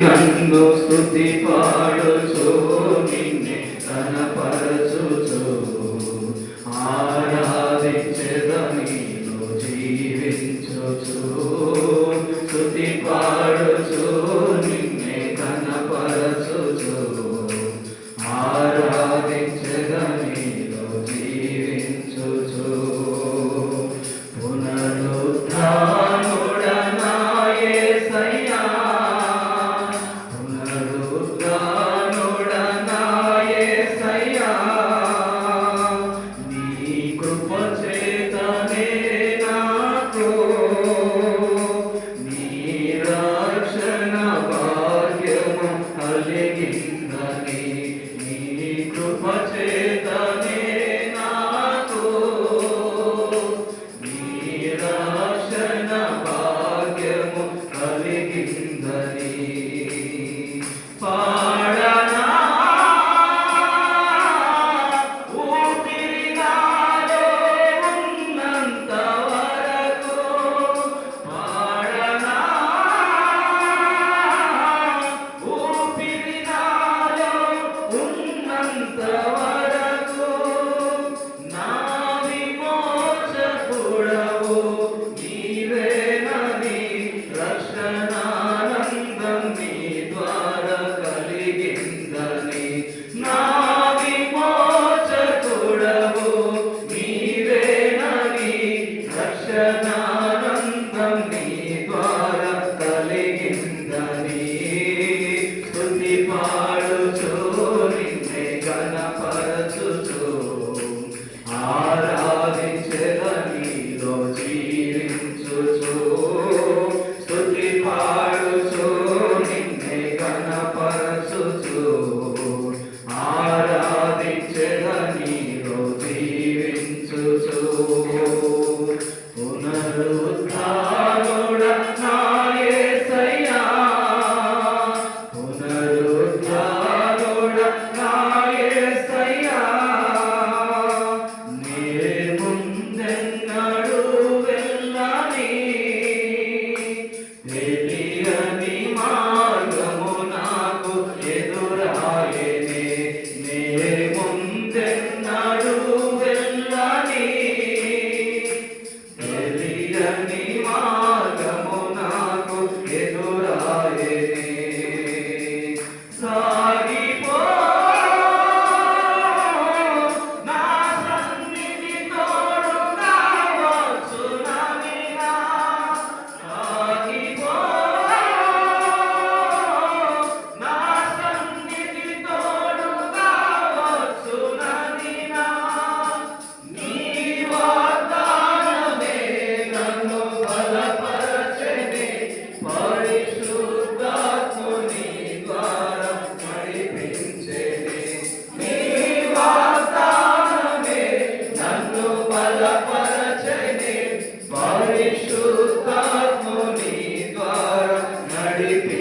నన్ను స్తుతి పాడుచు నిన్నే తన పరచు крупа. Hare நீ creyente